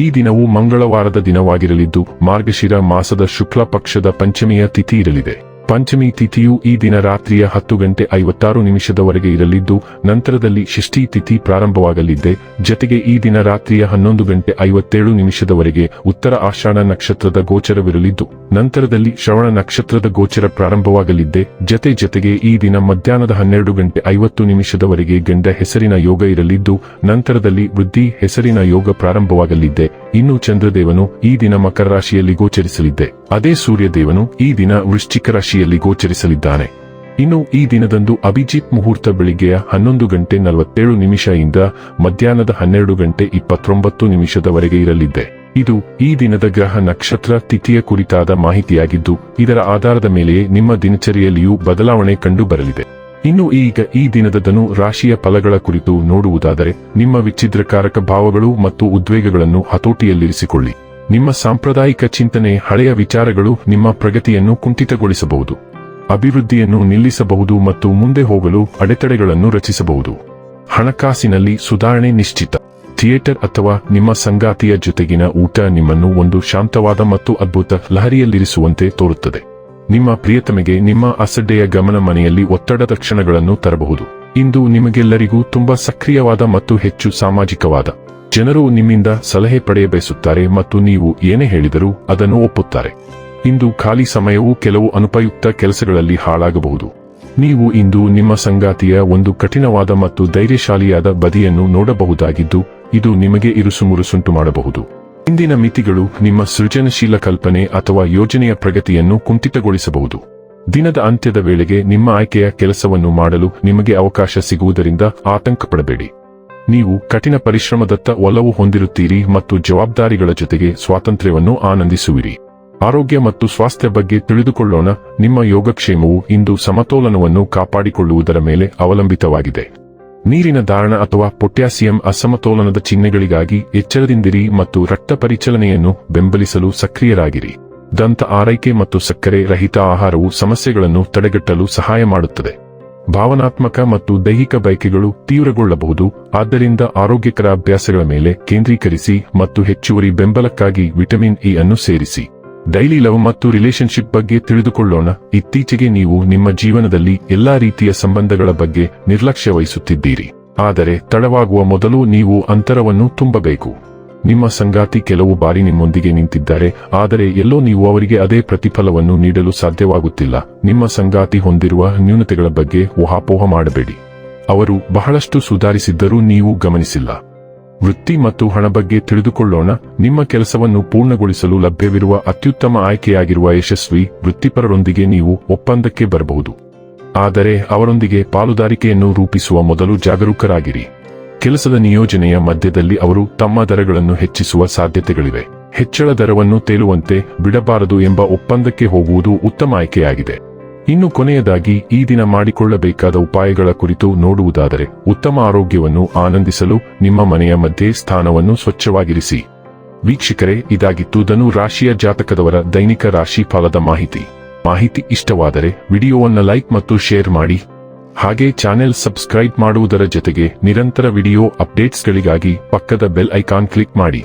ಈ ದಿನವು ಮಂಗಳವಾರದ ದಿನವಾಗಿರಲಿದ್ದು ಮಾರ್ಗಶಿರ ಮಾಸದ ಶುಕ್ಲ ಪಕ್ಷದ ಪಂಚಮಿಯ ತಿಥಿ ಇರಲಿದೆ. ಪಂಚಮಿ ತಿಥಿಯು ಈ ದಿನ ರಾತ್ರಿಯ ಹತ್ತು ಗಂಟೆ ಐವತ್ತಾರು ನಿಮಿಷದವರೆಗೆ ಇರಲಿದ್ದು, ನಂತರದಲ್ಲಿ ಷಷ್ಠಿ ತಿಥಿ ಪ್ರಾರಂಭವಾಗಲಿದ್ದೆ. ಜತೆಗೆ ಈ ದಿನ ರಾತ್ರಿಯ ಹನ್ನೊಂದು ಗಂಟೆ ಐವತ್ತೇಳು ನಿಮಿಷದವರೆಗೆ ಉತ್ತರ ಆಷಾಢ ನಕ್ಷತ್ರದ ಗೋಚರವಿರಲಿದ್ದು, ನಂತರದಲ್ಲಿ ಶ್ರವಣ ನಕ್ಷತ್ರದ ಗೋಚರ ಪ್ರಾರಂಭವಾಗಲಿದ್ದೆ. ಜತೆ ಜತೆಗೆ ಈ ದಿನ ಮಧ್ಯಾಹ್ನದ ಹನ್ನೆರಡು ಗಂಟೆ ಐವತ್ತು ನಿಮಿಷದವರೆಗೆ ಗಂಡ ಹೆಸರಿನ ಯೋಗ ಇರಲಿದ್ದು, ನಂತರದಲ್ಲಿ ವೃದ್ಧಿ ಹೆಸರಿನ ಯೋಗ ಪ್ರಾರಂಭವಾಗಲಿದ್ದೆ. ಇನ್ನು ಚಂದ್ರದೇವನು ಈ ದಿನ ಮಕರ ರಾಶಿಯಲ್ಲಿ ಗೋಚರಿಸಲಿದ್ದೆ. ಅದೇ ಸೂರ್ಯದೇವನು ಈ ದಿನ ವೃಶ್ಚಿಕ ರಾಶಿಯಲ್ಲಿ ಗೋಚರಿಸಲಿದ್ದಾನೆ. ಇನ್ನು ಈ ದಿನದಂದು ಅಭಿಜಿತ್ ಮುಹೂರ್ತ ಬೆಳಿಗ್ಗೆಯ ಹನ್ನೊಂದು ಗಂಟೆ ನಲವತ್ತೇಳು ನಿಮಿಷದಿಂದ ಮಧ್ಯಾಹ್ನದ ಹನ್ನೆರಡು ಗಂಟೆ ಇಪ್ಪತ್ತೊಂಬತ್ತು ನಿಮಿಷದವರೆಗೆ ಇರಲಿದ್ದೆ. ಇದು ಈ ದಿನದ ಗ್ರಹ ನಕ್ಷತ್ರ ತಿಥಿಯ ಕುರಿತಾದ ಮಾಹಿತಿಯಾಗಿದ್ದು, ಇದರ ಆಧಾರದ ಮೇಲೆಯೇ ನಿಮ್ಮ ದಿನಚರಿಯಲ್ಲಿಯೂ ಬದಲಾವಣೆ ಕಂಡು ಬರಲಿದೆ ಇನ್ನು ಈಗ ಈ ದಿನದ ಧನು ರಾಶಿಯ ಫಲಗಳ ಕುರಿತು ನೋಡುವುದಾದರೆ, ನಿಮ್ಮ ವಿಚ್ಛಿದ್ರಕಾರಕ ಭಾವಗಳು ಮತ್ತು ಉದ್ವೇಗಗಳನ್ನು ಹತೋಟಿಯಲ್ಲಿರಿಸಿಕೊಳ್ಳಿ. ನಿಮ್ಮ ಸಾಂಪ್ರದಾಯಿಕ ಚಿಂತನೆ, ಹಳೆಯ ವಿಚಾರಗಳು ನಿಮ್ಮ ಪ್ರಗತಿಯನ್ನು ಕುಂಠಿತಗೊಳಿಸಬಹುದು. ಅಭಿವೃದ್ಧಿಯನ್ನು ನಿಲ್ಲಿಸಬಹುದು ಮತ್ತು ಮುಂದೆ ಹೋಗಲು ಅಡೆತಡೆಗಳನ್ನು ರಚಿಸಬಹುದು. ಹಣಕಾಸಿನಲ್ಲಿ ಸುಧಾರಣೆ ನಿಶ್ಚಿತ. ಥಿಯೇಟರ್ ಅಥವಾ ನಿಮ್ಮ ಸಂಗಾತಿಯ ಜೊತೆಗಿನ ಊಟ ನಿಮ್ಮನ್ನು ಒಂದು ಶಾಂತವಾದ ಮತ್ತು ಅದ್ಭುತ ಲಹರಿಯಲ್ಲಿರಿಸುವಂತೆ ತೋರುತ್ತದೆ. ನಿಮ್ಮ ಪ್ರಿಯತಮೆಗೆ ನಿಮ್ಮ ಅಸಡ್ಡೆಯ ಗಮನ ಮನೆಯಲ್ಲಿ ಒತ್ತಡದ ಕ್ಷಣಗಳನ್ನು ತರಬಹುದು. ಇಂದು ನಿಮಗೆಲ್ಲರಿಗೂ ತುಂಬಾ ಸಕ್ರಿಯವಾದ ಮತ್ತು ಹೆಚ್ಚು ಸಾಮಾಜಿಕವಾದ ಜನರು ನಿಮ್ಮಿಂದ ಸಲಹೆ ಪಡೆಯಬಯಸುತ್ತಾರೆ ಮತ್ತು ನೀವು ಏನೇ ಹೇಳಿದರೂ ಅದನ್ನು ಒಪ್ಪುತ್ತಾರೆ. ಇಂದು ಖಾಲಿ ಸಮಯವು ಕೆಲವು ಅನುಪಯುಕ್ತ ಕೆಲಸಗಳಲ್ಲಿ ಹಾಳಾಗಬಹುದು. ನೀವು ಇಂದು ನಿಮ್ಮ ಸಂಗಾತಿಯ ಒಂದು ಕಠಿಣವಾದ ಮತ್ತು ಧೈರ್ಯಶಾಲಿಯಾದ ಬದಿಯನ್ನು ನೋಡಬಹುದಾಗಿದ್ದು, ಇದು ನಿಮಗೆ ಇರುಸುಮುರುಸುಂಟು ಮಾಡಬಹುದು. ಇಂದಿನ ಮಿತಿಗಳು ನಿಮ್ಮ ಸೃಜನಶೀಲ ಕಲ್ಪನೆ ಅಥವಾ ಯೋಜನೆಯ ಪ್ರಗತಿಯನ್ನು ಕುಂಠಿತಗೊಳಿಸಬಹುದು. ದಿನದ ಅಂತ್ಯದ ವೇಳೆಗೆ ನಿಮ್ಮ ಆಯ್ಕೆಯ ಕೆಲಸವನ್ನು ಮಾಡಲು ನಿಮಗೆ ಅವಕಾಶ ಸಿಗುವುದರಿಂದ ಆತಂಕ ಪಡಬೇಡಿ ನೀವು ಕಠಿಣ ಪರಿಶ್ರಮದತ್ತ ಒಲವು ಹೊಂದಿರುತ್ತೀರಿ ಮತ್ತು ಜವಾಬ್ದಾರಿಗಳ ಜೊತೆಗೆ ಸ್ವಾತಂತ್ರ್ಯವನ್ನು ಆನಂದಿಸುವಿರಿ. ಆರೋಗ್ಯ ಮತ್ತು ಸ್ವಾಸ್ಥ್ಯ ಬಗ್ಗೆ ತಿಳಿದುಕೊಳ್ಳೋಣ, ನಿಮ್ಮ ಯೋಗಕ್ಷೇಮವು ಇಂದು ಸಮತೋಲನವನ್ನು ಕಾಪಾಡಿಕೊಳ್ಳುವುದರ ಮೇಲೆ ಅವಲಂಬಿತವಾಗಿದೆ. ನೀರಿನ ಧಾರಣ ಅಥವಾ ಪೊಟ್ಯಾಸಿಯಂ ಅಸಮತೋಲನದ ಚಿಹ್ನೆಗಳಿಗಾಗಿ ಎಚ್ಚರದಿಂದಿರಿ ಮತ್ತು ರಕ್ತ ಪರಿಚಲನೆಯನ್ನು ಬೆಂಬಲಿಸಲು ಸಕ್ರಿಯರಾಗಿರಿ. ದಂತ ಆರೈಕೆ ಮತ್ತು ಸಕ್ಕರೆ ರಹಿತ ಆಹಾರವು ಸಮಸ್ಯೆಗಳನ್ನು ತಡೆಗಟ್ಟಲು ಸಹಾಯ ಮಾಡುತ್ತದೆ. ಭಾವನಾತ್ಮಕ ಮತ್ತು ದೈಹಿಕ ಬಯಕೆಗಳು ತೀವ್ರಗೊಳ್ಳಬಹುದು. ಆದ್ದರಿಂದ ಆರೋಗ್ಯಕರ ಅಭ್ಯಾಸಗಳ ಮೇಲೆ ಕೇಂದ್ರೀಕರಿಸಿ ಮತ್ತು ಹೆಚ್ಚುವರಿ ಬೆಂಬಲಕ್ಕಾಗಿ ವಿಟಮಿನ್ ಇ ಅನ್ನು ಸೇರಿಸಿ. ಡೈಲಿ ಲವ್ ಮತ್ತು ರಿಲೇಶನ್ಶಿಪ್ ಬಗ್ಗೆ ತಿಳಿದುಕೊಳ್ಳೋಣ. ಇತ್ತೀಚೆಗೆ ನೀವು ನಿಮ್ಮ ಜೀವನದಲ್ಲಿ ಎಲ್ಲಾ ರೀತಿಯ ಸಂಬಂಧಗಳ ಬಗ್ಗೆ ನಿರ್ಲಕ್ಷ್ಯ ವಹಿಸುತ್ತಿದ್ದೀರಿ. ಆದರೆ ತಡವಾಗುವ ಮೊದಲು ನೀವು ಅಂತರವನ್ನು ತುಂಬಬೇಕು. ನಿಮ್ಮ ಸಂಗಾತಿ ಕೆಲವು ಬಾರಿ ನಿಮ್ಮೊಂದಿಗೆ ನಿಂತಿದ್ದಾರೆ, ಆದರೆ ಎಲ್ಲೋ ನೀವು ಅವರಿಗೆ ಅದೇ ಪ್ರತಿಫಲವನ್ನು ನೀಡಲು ಸಾಧ್ಯವಾಗುತ್ತಿಲ್ಲ. ನಿಮ್ಮ ಸಂಗಾತಿ ಹೊಂದಿರುವ ನ್ಯೂನತೆಗಳ ಬಗ್ಗೆ ಊಹಾಪೋಹ ಮಾಡಬೇಡಿ. ಅವರು ಬಹಳಷ್ಟು ಸುಧಾರಿಸಿದ್ದರೂ ನೀವು ಗಮನಿಸಿಲ್ಲ. ವೃತ್ತಿ ಮತ್ತು ಹಣ ಬಗ್ಗೆ ತಿಳಿದುಕೊಳ್ಳೋಣ. ನಿಮ್ಮ ಕೆಲಸವನ್ನು ಪೂರ್ಣಗೊಳಿಸಲು ಲಭ್ಯವಿರುವ ಅತ್ಯುತ್ತಮ ಆಯ್ಕೆಯಾಗಿರುವ ಯಶಸ್ವಿ ವೃತ್ತಿಪರರೊಂದಿಗೆ ನೀವು ಒಪ್ಪಂದಕ್ಕೆ ಬರಬಹುದು. ಆದರೆ ಅವರೊಂದಿಗೆ ಪಾಲುದಾರಿಕೆಯನ್ನು ರೂಪಿಸುವ ಮೊದಲು ಜಾಗರೂಕರಾಗಿರಿ. ಕೆಲಸದ ನಿಯೋಜನೆಯ ಮಧ್ಯದಲ್ಲಿ ಅವರು ತಮ್ಮ ದರಗಳನ್ನು ಹೆಚ್ಚಿಸುವ ಸಾಧ್ಯತೆಗಳಿವೆ. ಹೆಚ್ಚಳ ದರವನ್ನು ತೇಲುವಂತೆ ಬಿಡಬಾರದು ಎಂಬ ಒಪ್ಪಂದಕ್ಕೆ ಹೋಗುವುದು ಉತ್ತಮ ಆಯ್ಕೆಯಾಗಿದೆ. ಇನ್ನು ಕೊನೆಯದಾಗಿ ಈ ದಿನ ಮಾಡಿಕೊಳ್ಳಬೇಕಾದ ಉಪಾಯಗಳ ಕುರಿತು ನೋಡುವುದಾದರೆ ಉತ್ತಮ ಆರೋಗ್ಯವನ್ನು ಆನಂದಿಸಲು ನಿಮ್ಮ ಮನೆಯ ಮಧ್ಯೆ ಸ್ಥಾನವನ್ನು ಸ್ವಚ್ಛವಾಗಿರಿಸಿ. ವೀಕ್ಷಕರೇ, ಇದಾಗಿತ್ತು ಧನು ರಾಶಿಯ ಜಾತಕದವರ ದೈನಿಕ ರಾಶಿ ಫಲದ ಮಾಹಿತಿ. ಮಾಹಿತಿ ಇಷ್ಟವಾದರೆ ವಿಡಿಯೋವನ್ನು ಲೈಕ್ ಮತ್ತು ಶೇರ್ ಮಾಡಿ. ಹಾಗೆ ಚಾನೆಲ್ ಸಬ್ಸ್ಕ್ರೈಬ್ ಮಾಡುವುದರ ಜೊತೆಗೆ ನಿರಂತರ ವಿಡಿಯೋ ಅಪ್ಡೇಟ್ಸ್ಗಳಿಗಾಗಿ ಪಕ್ಕದ ಬೆಲ್ ಐಕಾನ್ ಕ್ಲಿಕ್ ಮಾಡಿ.